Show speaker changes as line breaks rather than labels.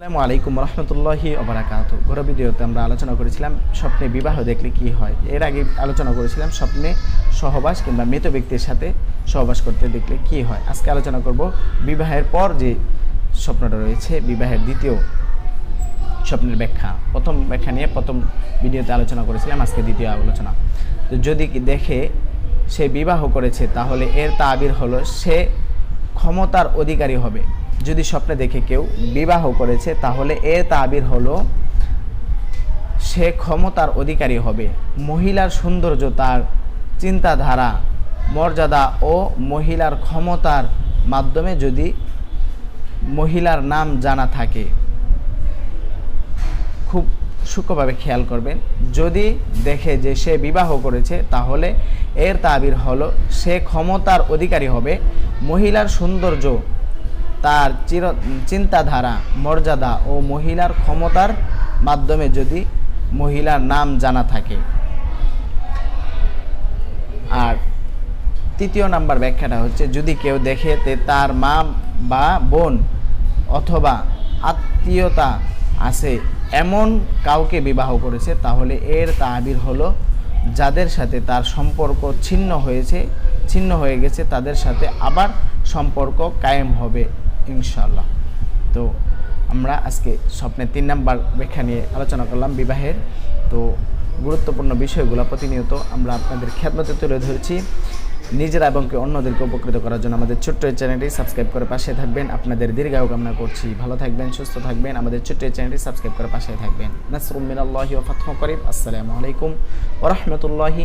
আসসালামু আলাইকুম রহমতুল্লাহি অবরাকাত ঘোরা ভিডিওতে আমরা আলোচনা করেছিলাম স্বপ্নে বিবাহ দেখলে কি হয়। এর আগে আলোচনা করেছিলাম স্বপ্নে সহবাস কিংবা মৃত ব্যক্তির সাথে সহবাস করতে দেখলে কি হয়। আজকে আলোচনা করব বিবাহের পর যে স্বপ্নটা রয়েছে, বিবাহের দ্বিতীয় স্বপ্নের ব্যাখ্যা। প্রথম ব্যাখ্যা নিয়ে প্রথম ভিডিওতে আলোচনা করেছিলাম, আজকে দ্বিতীয় আলোচনা। তো যদি দেখে সে বিবাহ করেছে, তাহলে এর তাবির হলো সে ক্ষমতার অধিকারী হবে। যদি স্বপ্নে দেখে কেউ বিবাহ করেছে, তাহলে এর তাবির হলো, সে ক্ষমতার অধিকারী হবে। মহিলার সৌন্দর্য, তার চিন্তাধারা, মর্যাদা ও মহিলার ক্ষমতার মাধ্যমে যদি মহিলার নাম জানা থাকে, খুব সূক্ষ্মভাবে খেয়াল করবেন। যদি দেখে যে সে বিবাহ করেছে, তাহলে এর তাবির হলো, সে ক্ষমতার অধিকারী হবে। মহিলার সৌন্দর্য তার চির, চিন্তাধারা, মর্যাদা ও মহিলার ক্ষমতার মাধ্যমে যদি মহিলার নাম জানা থাকে। আর তৃতীয় নাম্বার ব্যাখ্যাটা হচ্ছে, যদি কেউ দেখে তে তার মা বা বোন অথবা আত্মীয়তা আছে, এমন কাউকে বিবাহ করেছে, তাহলে এর তাবির হলো যাদের সাথে তার সম্পর্ক ছিন্ন হয়েছে, ছিন্ন হয়ে গেছে, তাদের সাথে আবার সম্পর্ক কায়েম হবে। ইনশাল্লাহ তো আমরা আজকে স্বপ্নের তিন নাম্বার ব্যাখ্যা নিয়ে আলোচনা করলাম বিবাহের। তো গুরুত্বপূর্ণ বিষয়গুলো প্রতিনিয়ত আমরা আপনাদের খ্যাতমতে তুলে ধরেছি। নিজেরা এবং অন্যদেরকে উপকৃত করার জন্য আমাদের ছোট্ট এই চ্যানেলটি সাবস্ক্রাইব করে পাশে থাকবেন। আপনাদের দীর্ঘায়ু কামনা করছি। ভালো থাকবেন, সুস্থ থাকবেন। আমাদের ছোট্ট এই চ্যানেলটি সাবস্ক্রাইব করে পাশে থাকবেন। নাসরুম মিনাল্লাহি ওয়া ফাতহু করিম। আসসালামু আলাইকুম ওয়া রাহমাতুল্লাহি